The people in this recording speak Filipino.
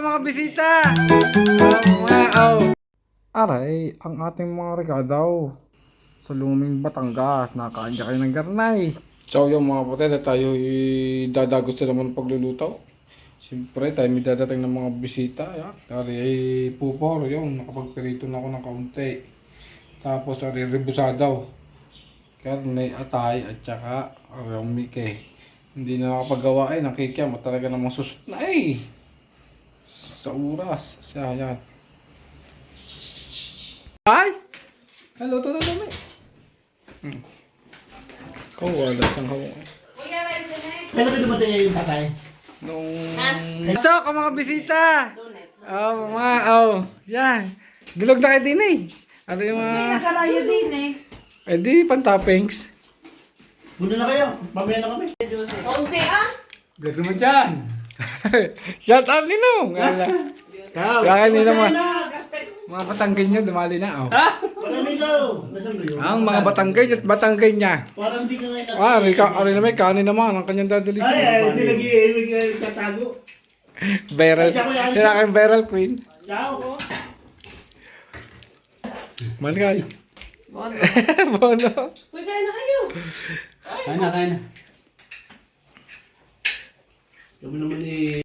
mga bisita! Mga, oh. Aray, ang ating mga regadaw sa luming Batangas, nakain ka kayo ng garnay. So yung mga putete, tayo dadagos na naman ng pagluluto. Siyempre, tayo may dadating ng mga bisita. Yan. Tari ay pupor, yung nakapagpirito na ako ng kaunti. Tapos, ari rebusadaw. Karne, atay, at saka yung mike. Hindi na nakapagawa ay nakikiam at talaga namang susot na eh. Sa oras. Siya, yan. Ay! Hello, to na naman. Hmm. Kung wala sang hawa. Kailan ka dumating yung tatay? Nung... Ito, ka mga bisita! Oh, mga, oh, yan. Dulog na kayo din eh. Ano yung mga... Nakarayo din eh. Eh di, pantoppings. Muna na kayo. Mamaya na kami. Konti ah. Gagawin mo dyan. Shout out ni Nung. Ala. Ikaw. Kaya Masaya mga-. Mga batanggay niyo, dumali na. Oh. Parang ikaw. Nasaan ba yun? Ang mga batanggay at batanggay niya. Parang hindi ka ngayon. Ah, Rika, ari na may kanin naman. Ang kanyang dadali. Ay, ay, hindi lagi eh, tatago. Viral. Ay, siya ko yan, Sila kayong viral queen. Ciao. Maligay. Bono. Bono. Uy, kaya na kayo. Kain na, kain na. 那么，那么你。